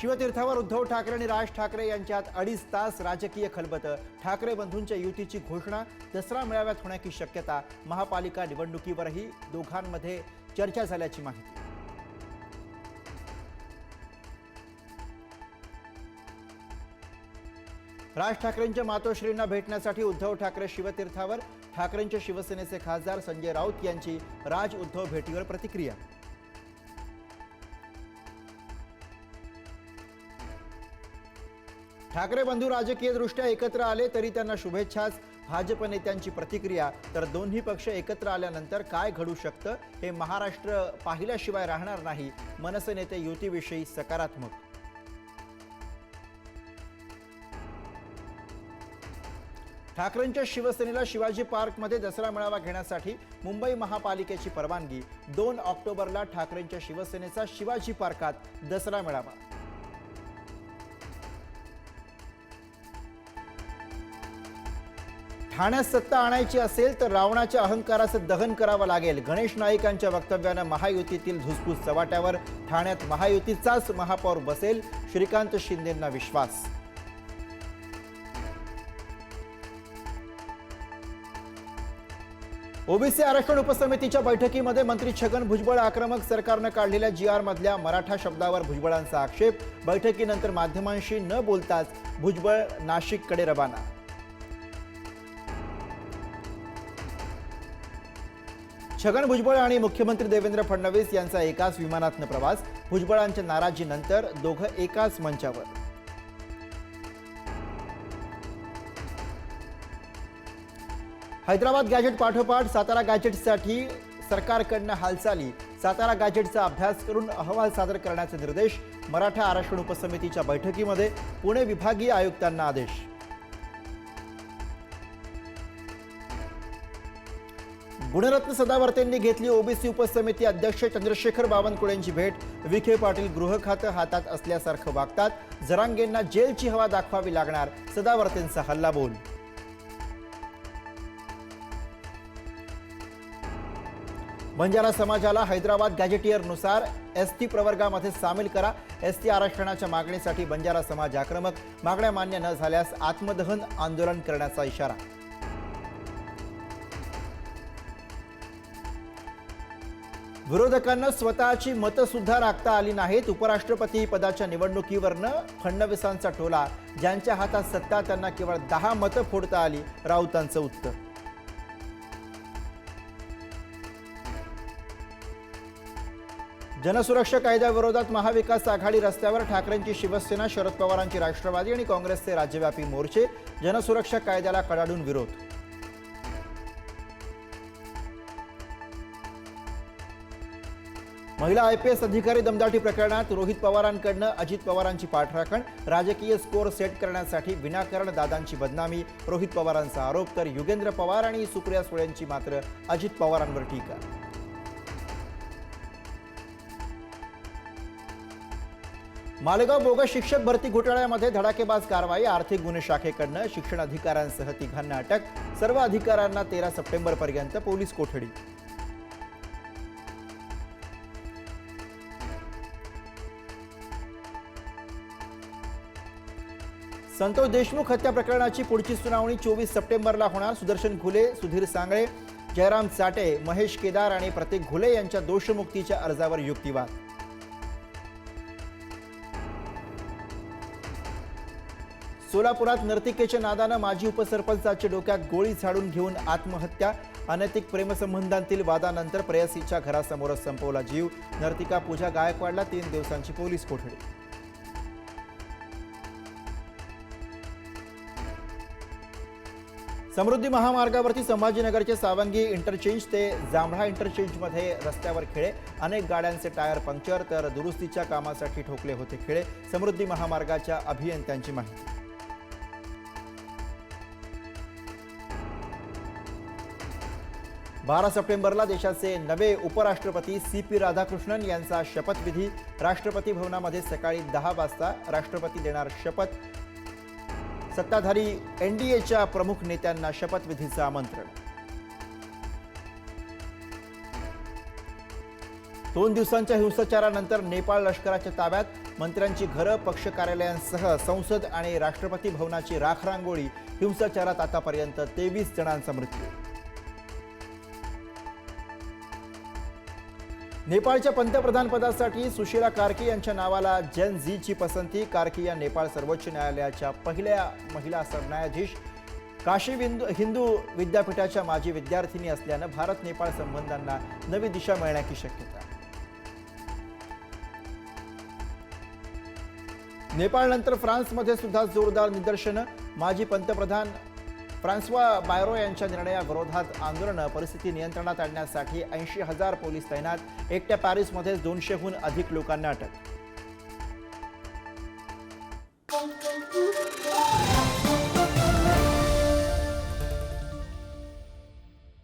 शिवतीर्थावर उद्धव ठाकरे आणि राज ठाकरे यांच्यात अडीच तास राजकीय खलबत. ठाकरे बंधूंच्या युतीची घोषणा दसरा मेळाव्यात होण्याची शक्यता महापालिका निवडणुकीवरही दोघांमध्ये चर्चा झाल्याची माहिती. राज ठाकरेंच्या मातोश्रींना भेटण्यासाठी उद्धव ठाकरे शिवतीर्थावर ठाकरेंच्या शिवसेनेचे खासदार संजय राऊत यांची राज उद्धव भेटीवर प्रतिक्रिया. ठाकरे बंधू राजकीयदृष्ट्या एकत्र आले तरी त्यांना शुभेच्छाच. भाजप नेत्यांची प्रतिक्रिया तर दोन्ही पक्ष एकत्र आल्यानंतर काय घडू शकतं हे महाराष्ट्र पाहिल्याशिवाय राहणार नाही. मनसे नेते युतीविषयी सकारात्मक. ठाकरेंच्या शिवसेनेला शिवाजी पार्कमध्ये दसरा मेळावा घेण्यासाठी मुंबई महापालिकेची परवानगी. दोन ऑक्टोबरला ठाकरेंच्या शिवसेनेचा शिवाजी पार्कात दसरा मेळावा. ठाण्यात सत्ता आणायची असेल तर रावणाच्या अहंकाराचं दहन करावं लागेल. गणेश नाईकांच्या वक्तव्यानं महायुतीतील धुसफूस चव्हाट्यावर ठाण्यात महायुतीचाच महापौर बसेल. श्रीकांत शिंदेंना विश्वास. ओबीसी आरक्षण उपसमितीच्या बैठकीमध्ये मंत्री छगन भुजबळ आक्रमक सरकारनं काढलेल्या जी आर मधल्या मराठा शब्दावर भुजबळांचा आक्षेप. बैठकीनंतर माध्यमांशी न बोलताच भुजबळ नाशिककडे रवाना छगन भुजबळ आणि मुख्यमंत्री देवेंद्र फडणवीस यांचा एकाच विमानातनं प्रवास. भुजबळांच्या नाराजीनंतर दोघं एकाच मंचावर. हैदराबाद गॅजेट पाठोपाठ सातारा गॅजेटसाठी सरकारकडनं हालचाली. सातारा गॅजेटचा अभ्यास करून अहवाल सादर करण्याचे निर्देश मराठा आरक्षण उपसमितीच्या बैठकीमध्ये पुणे विभागीय आयुक्तांना आदेश. गुणरत्न सदावर्तेंनी घेतली ओबीसी उपसमिती अध्यक्ष चंद्रशेखर बावनकुळेंची भेट. विखे पाटील गृह खातं हातात असल्यासारखं वागतात. जरांगेंना जेलची हवा दाखवावी लागणार सदावर्तेंचा हल्लाबोल बंजारा समाजाला हैदराबाद गॅजेटियरनुसार एस टी प्रवर्गामध्ये सामील करा. एस टी आरक्षणाच्या मागणीसाठी बंजारा समाज आक्रमक मागण्या मान्य न झाल्यास आत्मदहन आंदोलन करण्याचा इशारा. विरोधकांना स्वतःची मतं सुद्धा राखता आली नाहीत. उपराष्ट्रपती पदाच्या निवडणुकीवरनं फडणवीसांचा टोला ज्यांच्या हातात सत्ता त्यांना केवळ दहा मतं फोडता आली. राऊतांचं उत्तर. जनसुरक्षा कायद्याविरोधात महाविकास आघाडी रस्त्यावर ठाकरेंची शिवसेना शरद पवारांची राष्ट्रवादी आणि काँग्रेसचे राज्यव्यापी मोर्चे. जनसुरक्षा कायद्याला कडाडून विरोध. महिला आय पी एस अधिकारी दमदाटी प्रकरणात रोहित पवारांकडनं अजित पवारांची पाठराखण राजकीय स्कोअर सेट करण्यासाठी विनाकारण दादांची बदनामी रोहित पवारांचा आरोप तर युगेंद्र पवार आणि सुप्रिया सुळेंची मात्र अजित पवारांवर टीका. मालेगाव बोगस शिक्षक भरती घोटाळ्यामध्ये धडाकेबाज कारवाई आर्थिक गुन्हे शाखेकडनं शिक्षण अधिकाऱ्यांसह तिघांना अटक सर्व अधिकाऱ्यांना तेरा सप्टेंबरपर्यंत पोलीस कोठडी. संतोष देशमुख हत्या प्रकरणाची पुढची सुनावणी चोवीस सप्टेंबरला होणार. सुदर्शन घुले सुधीर सांगळे जयराम चाटे महेश केदार आणि प्रतीक घुले यांच्या दोषमुक्तीच्या अर्जावर युक्तिवाद. सोलापुरात नर्तिकेच्या नादानं माजी उपसरपंचाच्या डोक्यात गोळी झाडून घेऊन आत्महत्या. अनैतिक प्रेमसंबंधांतील वादानंतर प्रेयसीच्या घरासमोरच संपवला जीव. नर्तिका पूजा गायकवाडला तीन दिवसांची पोलीस कोठडी. समृद्धी महामार्गावरती संभाजीनगरचे सावंगी इंटरचेंज ते जांभळा इंटरचेंजमध्ये रस्त्यावर खेळे. अनेक गाड्यांचे टायर पंक्चर तर दुरुस्तीच्या कामासाठी ठोकले होते खेळे. समृद्धी महामार्गाच्या अभियंत्यांची माहिती. बारा सप्टेंबरला देशाचे नवे उपराष्ट्रपती सी पी राधाकृष्णन यांचा शपथविधी. राष्ट्रपती भवनामध्ये सकाळी दहा वाजता राष्ट्रपती देणार शपथ. सत्ताधारी एनडीएच्या प्रमुख नेत्यांना शपथविधीचं आमंत्रण. दोन दिवसांच्या हिंसाचारानंतर नेपाळ लष्कराच्या ताब्यात मंत्र्यांची घरं पक्ष कार्यालयांसह संसद आणि राष्ट्रपती भवनाची राखरांगोळी हिंसाचारात आतापर्यंत तेवीस जणांचा मृत्यू. नेपाळच्या पंतप्रधानपदासाठी सुशीला कार्की यांच्या नावाला जेन झीची पसंती. कार्की या नेपाळ सर्वोच्च न्यायालयाच्या पहिल्या महिला सरन्यायाधीश. काशी विंदू हिंदू विद्यापीठाच्या माजी विद्यार्थिनी असल्यानं भारत नेपाळ संबंधांना नवी दिशा मिळण्याची शक्यता नेपाळनंतर फ्रान्समध्ये सुद्धा जोरदार निदर्शनं. माजी पंतप्रधान फ्रान्सवा बायरो यांच्या निर्णयाविरोधात आंदोलनं परिस्थिती नियंत्रणात आणण्यासाठी ऐंशी हजार पोलीस तैनात एकट्या पॅरिसमध्ये दोनशेहून अधिक लोकांना अटक